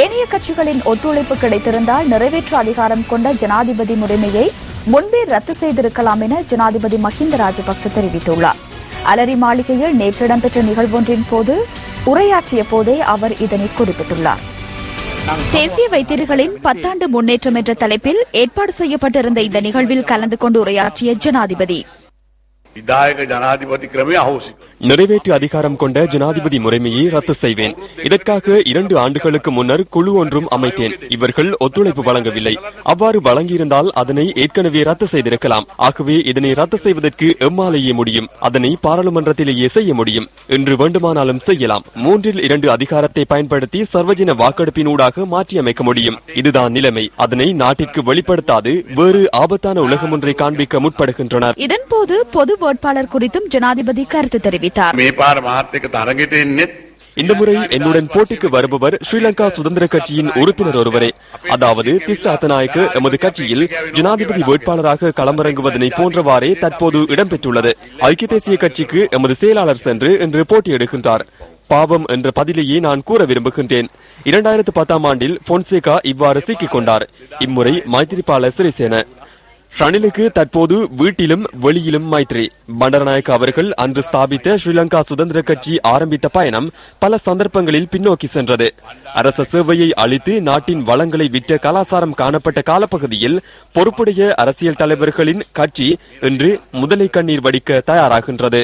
ஏனைய கட்சிகளின் ஒத்துழைப்பு கிடைத்திருந்தால் நிறைவேற்று அதிகாரம் கொண்ட ஜனாதிபதி முறைமையை முன்பே ரத்து செய்திருக்கலாம் என ஜனாதிபதி மஹிந்த ராஜபக்ச தெரிவித்துள்ளார். அலரி மாளிகையில் நேற்று இடம்பெற்ற நிகழ்வொன்றின் போது உரையாற்றிய போதே அவர் இதனை குறிப்பிட்டுள்ளார். தேசிய வைத்தியர்களின் பத்தாண்டு முன்னேற்றம் என்ற தலைப்பில் ஏற்பாடு செய்யப்பட்டிருந்த இந்த நிகழ்வில் கலந்து கொண்டு உரையாற்றிய ஜனாதிபதி நிறைவேற்று அதிகாரம் கொண்ட ஜனாதிபதி முறைமையை ரத்து செய்வேன். இதற்காக இரண்டு ஆண்டுகளுக்கு முன்னர் குழு ஒன்றும் அமைத்தேன். இவர்கள் ஒத்துழைப்பு வழங்கவில்லை. அவ்வாறு வழங்கியிருந்தால் அதனை ஏற்கனவே ரத்து செய்திருக்கலாம். ஆகவே இதனை ரத்து செய்வதற்கு எம்மாலேயே முடியும். அதனை பாராளுமன்றத்திலேயே செய்ய முடியும். என்று வேண்டுமானாலும் செய்யலாம். மூன்றில் இரண்டு அதிகாரத்தை பயன்படுத்தி சர்வஜன வாக்கெடுப்பினூடாக மாற்றியமைக்க முடியும். இதுதான் நிலைமை. அதனை நாட்டிற்கு வெளிப்படுத்தாது வேறு ஆபத்தான உலகம் ஒன்றை காண்பிக்க முற்படுகின்றனர். இதன்போது பொது வேட்பாளர் குறித்தும் ஜனாதிபதி கருத்து தெரிவித்தார். இந்த முறை என்னுடன் போட்டிக்கு வருபவர் ஸ்ரீலங்கா சுதந்திர கட்சியின் உறுப்பினர் ஒருவரே. அதாவது திஸ் அத்தநாயக்கு எமது கட்சியில் ஜனாதிபதி வேட்பாளராக களமிறங்குவதனை போன்றவாறே தற்போது இடம்பெற்றுள்ளது. ஐக்கிய தேசிய கட்சிக்கு எமது செயலாளர் சென்று இன்று போட்டியிடுகின்றார். பாவம் என்ற பதிலையே நான் கூற விரும்புகின்றேன். இரண்டாயிரத்து பத்தாம் ஆண்டில் பொன்சேகா இவ்வாறு சிக்கிக் கொண்டார். இம்முறை மைத்திரிபால சிறிசேன. ரணிலுக்கு தற்போது வீட்டிலும் வெளியிலும் மைத்ரி. பண்டரநாயக் அவர்கள் அன்று ஸ்தாபித்த ஸ்ரீலங்கா சுதந்திர கட்சி ஆரம்பித்த பயணம் பல சந்தர்ப்பங்களில் பின்னோக்கி சென்றது. அரச சேவையை அளித்து நாட்டின் வளங்களை விட்ட கலாசாரம் காணப்பட்ட காலப்பகுதியில் பொறுப்புடைய அரசியல் தலைவர்களின் கட்சி இன்று முதலை கண்ணீர் வடிக்க தயாராகின்றது.